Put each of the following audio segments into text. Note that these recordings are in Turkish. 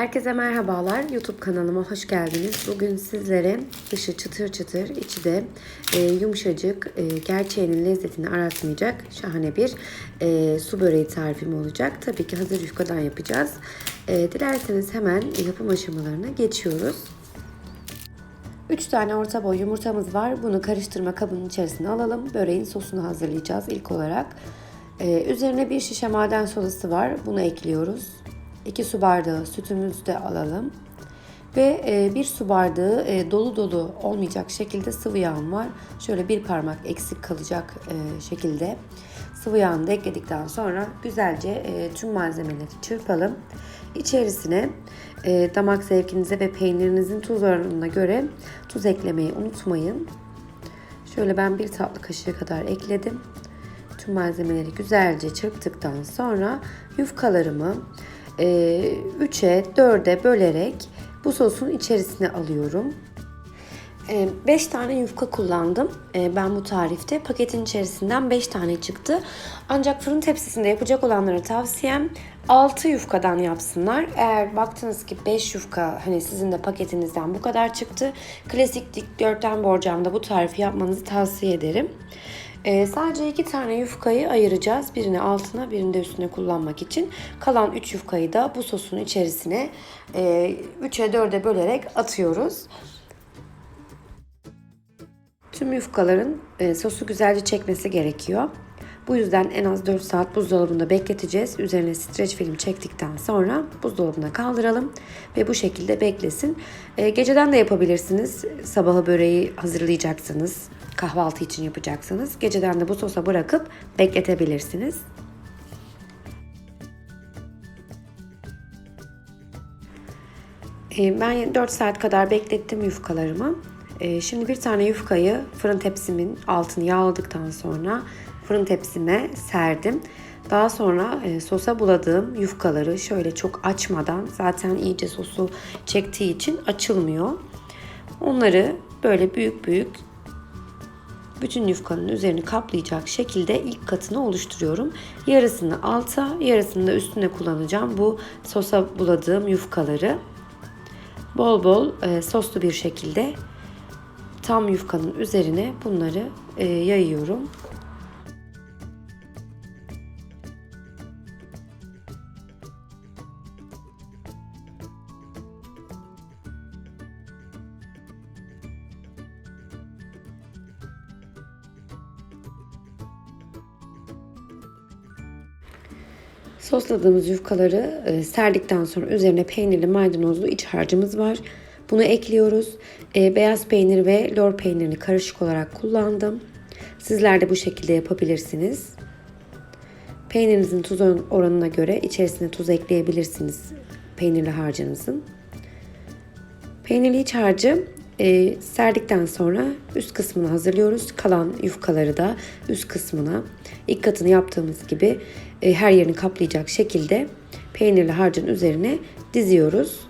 Herkese merhabalar. YouTube kanalıma hoş geldiniz. Bugün sizlere dışı çıtır çıtır, içi de e, yumuşacık, e, gerçeğinin lezzetini aratmayacak şahane bir e, su böreği tarifim olacak. Tabii ki hazır yufkadan yapacağız. E, dilerseniz hemen yapım aşamalarına geçiyoruz. 3 tane orta boy yumurtamız var. Bunu karıştırma kabının içerisine alalım. Böreğin sosunu hazırlayacağız ilk olarak. Ee, üzerine bir şişe maden sodası var. Bunu ekliyoruz. 2 su bardağı sütümüzü de alalım. Ve e, bir su bardağı e, dolu dolu olmayacak şekilde sıvı yağım var. Şöyle bir parmak eksik kalacak e, şekilde sıvı yağını da ekledikten sonra güzelce e, tüm malzemeleri çırpalım. İçerisine e, damak zevkinize ve peynirinizin tuz oranına göre tuz eklemeyi unutmayın. Şöyle ben bir tatlı kaşığı kadar ekledim. Tüm malzemeleri güzelce çırptıktan sonra yufkalarımı 3'e 4'e bölerek bu sosun içerisine alıyorum. 5 tane yufka kullandım. Ben bu tarifte paketin içerisinden 5 tane çıktı. Ancak fırın tepsisinde yapacak olanlara tavsiyem 6 yufkadan yapsınlar. Eğer baktınız ki 5 yufka hani sizin de paketinizden bu kadar çıktı. Klasik dikdörtgen borcamda bu tarifi yapmanızı tavsiye ederim. Ee, sadece iki tane yufkayı ayıracağız. Birini altına birini de üstüne kullanmak için. Kalan 3 yufkayı da bu sosun içerisine e, 3'e 4'e bölerek atıyoruz. Tüm yufkaların e, sosu güzelce çekmesi gerekiyor. Bu yüzden en az 4 saat buzdolabında bekleteceğiz. Üzerine streç film çektikten sonra buzdolabına kaldıralım ve bu şekilde beklesin. E, geceden de yapabilirsiniz. Sabahı böreği hazırlayacaksınız. Kahvaltı için yapacaksınız. Geceden de bu sosa bırakıp bekletebilirsiniz. E, ben 4 saat kadar beklettim yufkalarımı. E, şimdi bir tane yufkayı fırın tepsimin altını yağladıktan sonra fırın tepsime serdim. Daha sonra e, sosa buladığım yufkaları şöyle çok açmadan zaten iyice sosu çektiği için açılmıyor. Onları böyle büyük büyük bütün yufkanın üzerini kaplayacak şekilde ilk katını oluşturuyorum. Yarısını alta, yarısını da üstüne kullanacağım bu sosa buladığım yufkaları. Bol bol e, soslu bir şekilde tam yufkanın üzerine bunları e, yayıyorum. Sosladığımız yufkaları e, serdikten sonra üzerine peynirli maydanozlu iç harcımız var. Bunu ekliyoruz. E, beyaz peynir ve lor peynirini karışık olarak kullandım. Sizler de bu şekilde yapabilirsiniz. Peynirinizin tuz oranına göre içerisine tuz ekleyebilirsiniz peynirli harcınızın. Peynirli iç harcı e, serdikten sonra üst kısmını hazırlıyoruz. Kalan yufkaları da üst kısmına ilk katını yaptığımız gibi e, her yerini kaplayacak şekilde peynirli harcın üzerine diziyoruz.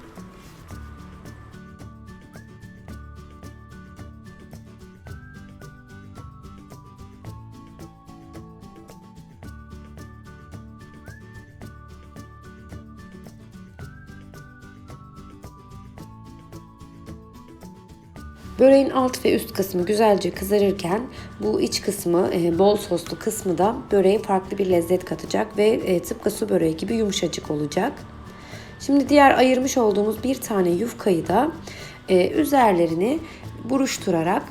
Böreğin alt ve üst kısmı güzelce kızarırken bu iç kısmı e, bol soslu kısmı da böreğe farklı bir lezzet katacak ve e, tıpkı su böreği gibi yumuşacık olacak. Şimdi diğer ayırmış olduğumuz bir tane yufkayı da e, üzerlerini buruşturarak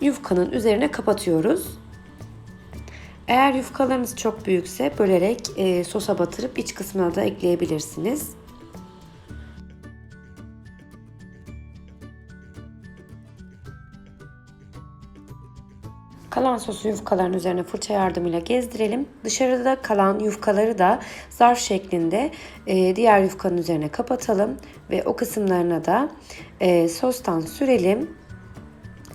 yufkanın üzerine kapatıyoruz. Eğer yufkalarınız çok büyükse bölerek sosa batırıp iç kısmına da ekleyebilirsiniz. Kalan sosu yufkaların üzerine fırça yardımıyla gezdirelim. Dışarıda kalan yufkaları da zarf şeklinde e, diğer yufkanın üzerine kapatalım ve o kısımlarına da e, sostan sürelim.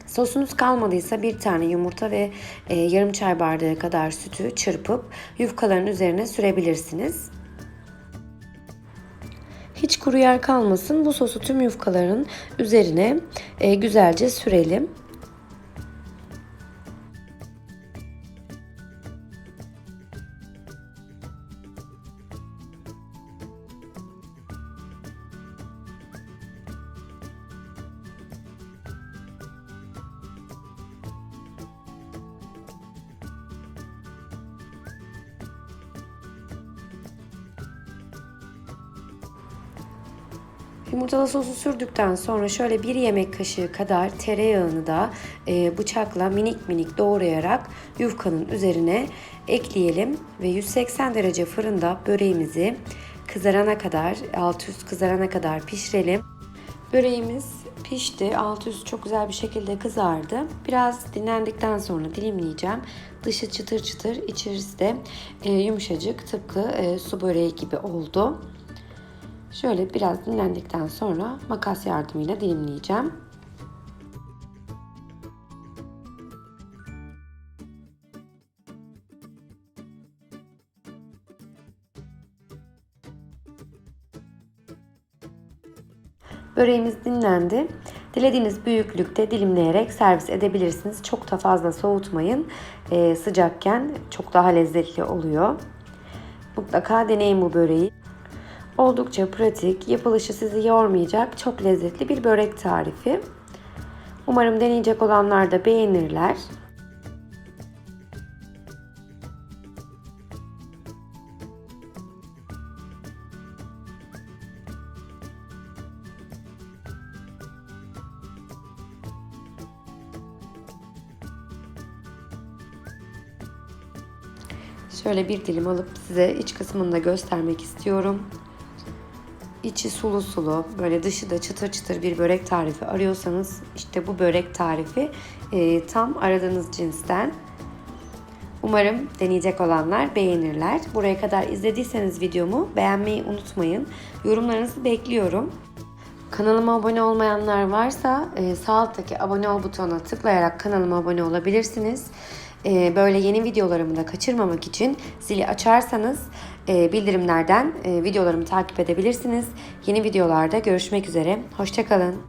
Sosunuz kalmadıysa bir tane yumurta ve e, yarım çay bardağı kadar sütü çırpıp yufkaların üzerine sürebilirsiniz. Hiç kuru yer kalmasın. Bu sosu tüm yufkaların üzerine e, güzelce sürelim. Yumurtalı sosu sürdükten sonra şöyle bir yemek kaşığı kadar tereyağını da e, bıçakla minik minik doğrayarak yufkanın üzerine ekleyelim ve 180 derece fırında böreğimizi kızarana kadar, alt üst kızarana kadar pişirelim. Böreğimiz pişti. Alt üst çok güzel bir şekilde kızardı. Biraz dinlendikten sonra dilimleyeceğim. Dışı çıtır çıtır, içerisi de e, yumuşacık tıpkı e, su böreği gibi oldu. Şöyle biraz dinlendikten sonra makas yardımıyla dilimleyeceğim. Böreğimiz dinlendi. Dilediğiniz büyüklükte dilimleyerek servis edebilirsiniz. Çok da fazla soğutmayın. Ee, sıcakken çok daha lezzetli oluyor. Mutlaka deneyin bu böreği. Oldukça pratik, yapılışı sizi yormayacak çok lezzetli bir börek tarifi. Umarım deneyecek olanlar da beğenirler. Şöyle bir dilim alıp size iç kısmını da göstermek istiyorum. İçi sulu sulu, böyle dışı da çıtır çıtır bir börek tarifi arıyorsanız işte bu börek tarifi e, tam aradığınız cinsten. Umarım deneyecek olanlar beğenirler. Buraya kadar izlediyseniz videomu beğenmeyi unutmayın. Yorumlarınızı bekliyorum. Kanalıma abone olmayanlar varsa e, sağ alttaki abone ol butonuna tıklayarak kanalıma abone olabilirsiniz. E, böyle yeni videolarımı da kaçırmamak için zili açarsanız e, bildirimlerden e, videolarımı takip edebilirsiniz. Yeni videolarda görüşmek üzere. Hoşçakalın.